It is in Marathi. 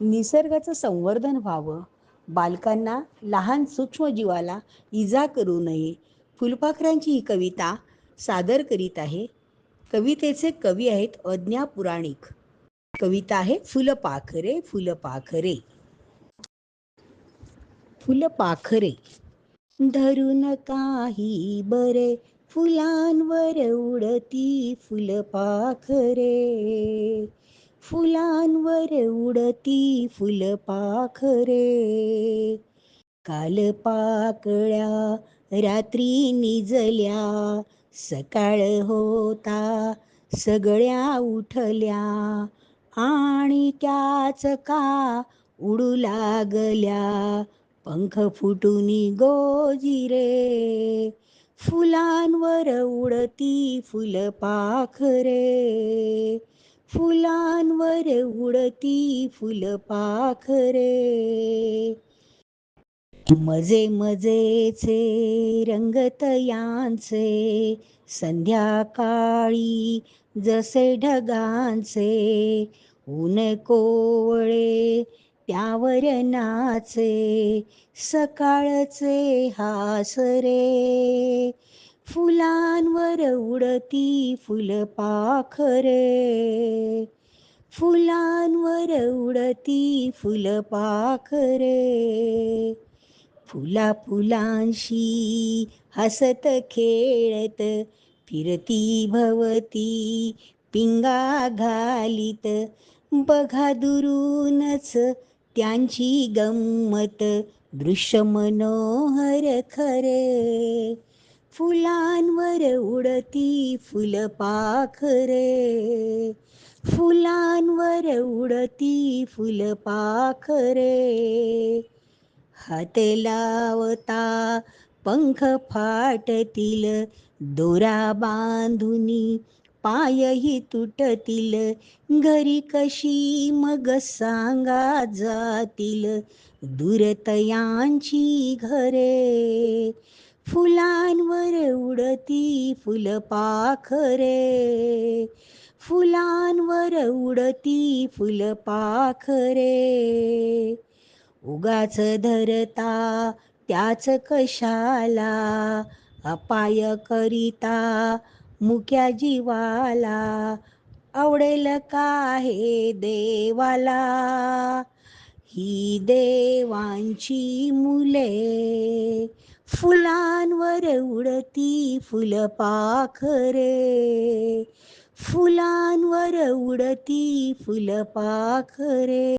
निसर्गाचं संवर्धन व्हावं. बालकांना लहान सूक्ष्मजीवाला इजा करू नये. फुलपाखरांची ही कविता सादर करीत आहे. कवितेचे कवी आहेत अज्ञा पुराणिक. कविता आहे फुलपाखरे फुलपाखरे. फुलपाखरे. धरून काही बरे फुलांवर उडती फुलपाखरे. फुलांवर उडती फुलपाखरे. काल पाकळ्या रात्री निजल्या सकाळ होता सगळ्या उठल्या. आणि त्याच का उडू लागल्या पंख फुटून गोजिरे फुलांवर उडती फुलपाखरे. फुलांवर उडती फुलपाखरे. मजे मजेचे रंगत यांचे संध्याकाळी जसे ढगांचे ऊन कोवळे त्यावर नाचे सकाळचे हासरे. फुलांवर उडती फुलपाखरे. फुलांवर उडती फुलपाखरे. फुला फुलांशी हसत खेळत फिरती भवती पिंगा घालीत. बघा दुरूनच त्यांची गंमत दृश्य मनोहर खरे. फुलांवर उडती फुलपाखरे. फुलांवर उडती फुलपाखरे. हात लावता पंख फाटतील दोरा बांधुनी पायही तुटतील. घरी कशी मग सांगा जातील दुरतयांची घरे. फुलांवर उडती फुलपाखरे. फुलांवर उडती फुलपाखरे. उगाच धरता त्याच कशाला? अपाय करिता मुक्या जीवाला. आवडेल का हे देवाला? ही देवांची मुले. फुलांवर उडती फुलपाखरे. फुलांवर उडती फुलपाखरे.